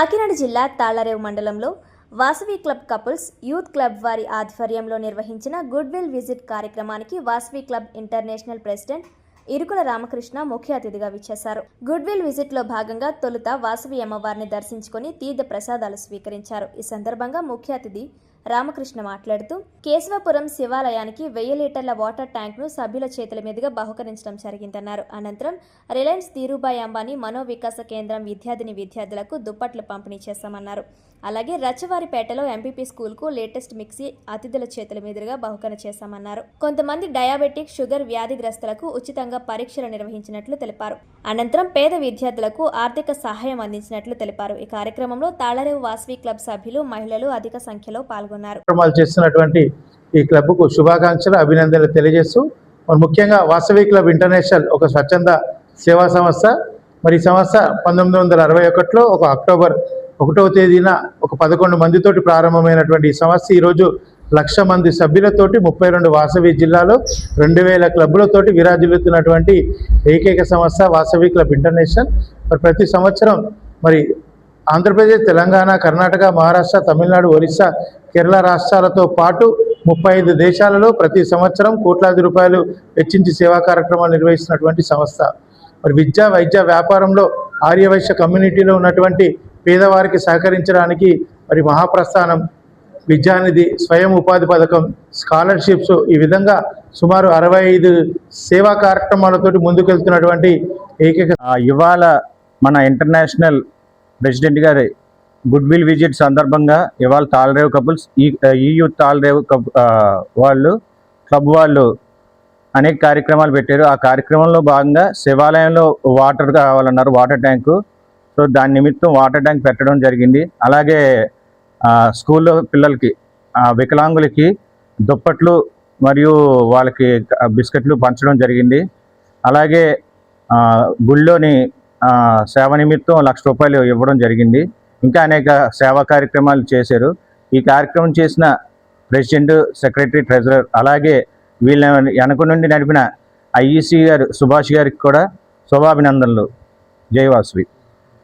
కాకినాడ జిల్లా తాళ్ళరేవు మండలంలో Vasavi club couples youth club వారి ఆధ్వర్యంలో నిర్వహించిన గుడ్ విల్ విజిట్ కార్యక్రమానికి Vasavi club international president Irukula Ramakrishna ముఖ్య అతిథిగా విచ్చేశారు. గుడ్ విల్ భాగంగా తొలుత వాసవి అమ్మవారిని దర్శించుకుని తీర్థ ప్రసాదాలు స్వీకరించారు. ఈ సందర్భంగా ముఖ్య అతిథి రామకృష్ణ మాట్లాడుతూ కేశవపురం శివాలయానికి వెయ్యి లీటర్ల వాటర్ ట్యాంక్ను సభ్యుల చేతుల మీదుగా బహుకరించడం జరిగిందన్నారు. అనంతరం రిలయన్స్ ధీరుభాయ్ అంబానీ మనోవికాస కేంద్రం విద్యార్థిని విద్యార్థులకు దుప్పట్లు పంపిణీ చేశామన్నారు. అలాగే రచ్చవారిపేటలో ఎంపీపీ స్కూల్కు లేటెస్ట్ మిక్సీ అతిథుల చేతుల మీదుగా బహుకరణ చేశామన్నారు. కొంతమంది డయాబెటిక్ షుగర్ వ్యాధిగ్రస్తులకు ఉచితంగా పరీక్షలు నిర్వహించినట్లు తెలిపారు. అనంతరం పేద విద్యార్థులకు ఆర్థిక సహాయం అందించినట్లు తెలిపారు. ఈ కార్యక్రమంలో తాళరేవు వాసవి క్లబ్ సభ్యులు మహిళలు అధిక సంఖ్యలో పాల్గొన్నారు. కార్యక్రమాలు చేస్తున్నటువంటి ఈ క్లబ్కు శుభాకాంక్షలు అభినందనలు తెలియజేస్తూ మరి ముఖ్యంగా వాసవి క్లబ్ ఇంటర్నేషనల్ ఒక స్వచ్ఛంద సేవా సంస్థ. మరి ఈ సంస్థ పంతొమ్మిది వందల అరవై ఒకటిలో ఒక అక్టోబర్ ఒకటవ తేదీన ఒక పదకొండు మందితోటి ప్రారంభమైనటువంటి ఈ సంస్థ ఈరోజు లక్ష మంది సభ్యులతోటి ముప్పై రెండు వాసవి జిల్లాలో రెండు వేల క్లబ్బులతోటి విరాజిల్లుతున్నటువంటి ఏకైక సంస్థ వాసవి క్లబ్ ఇంటర్నేషనల్. మరి ప్రతి సంవత్సరం మరి ఆంధ్రప్రదేశ్ తెలంగాణ కర్ణాటక మహారాష్ట్ర తమిళనాడు ఒరిస్సా కేరళ రాష్ట్రాలతో పాటు ముప్పై ఐదు దేశాలలో ప్రతి సంవత్సరం కోట్లాది రూపాయలు వెచ్చించి సేవా కార్యక్రమాలు నిర్వహిస్తున్నటువంటి సంస్థ. మరి విద్య వైద్య వ్యాపారంలో ఆర్యవైశ్య కమ్యూనిటీలో ఉన్నటువంటి పేదవారికి సహకరించడానికి మరి మహాప్రస్థానం విద్యానిధి స్వయం ఉపాధి పథకం స్కాలర్షిప్స్ ఈ విధంగా సుమారు అరవై ఐదు సేవా కార్యక్రమాలతోటి ముందుకెళ్తున్నటువంటి ఏకైక ఆ, ఇవాళ మన ఇంటర్నేషనల్ ప్రెసిడెంట్ గారి గుడ్ విల్ విజిట్ సందర్భంగా ఇవాళ తాళరేవ్ కపుల్స్ ఈ ఈయూత్ యూత్ కప్ వాళ్ళు క్లబ్ వాళ్ళు అనేక కార్యక్రమాలు పెట్టారు. ఆ కార్యక్రమంలో భాగంగా శివాలయంలో వాటర్ కావాలన్నారు వాటర్ ట్యాంకు. సో దాని నిమిత్తం వాటర్ ట్యాంక్ పెట్టడం జరిగింది. అలాగే స్కూల్లో పిల్లలకి వికలాంగులకి దుప్పట్లు మరియు వాళ్ళకి బిస్కెట్లు పంచడం జరిగింది. అలాగే గుళ్ళోని సేవ నిమిత్తం లక్ష రూపాయలు ఇవ్వడం జరిగింది. ఇంకా అనేక సేవా కార్యక్రమాలు చేశారు. ఈ కార్యక్రమం చేసిన ప్రెసిడెంట్ సెక్రటరీ ట్రెజరర్ అలాగే వీళ్ళ వెనక నుండి నడిపిన ఐఈసీ గారు సుభాష్ గారికి కూడా శుభాభినందనలు. జయవాసువి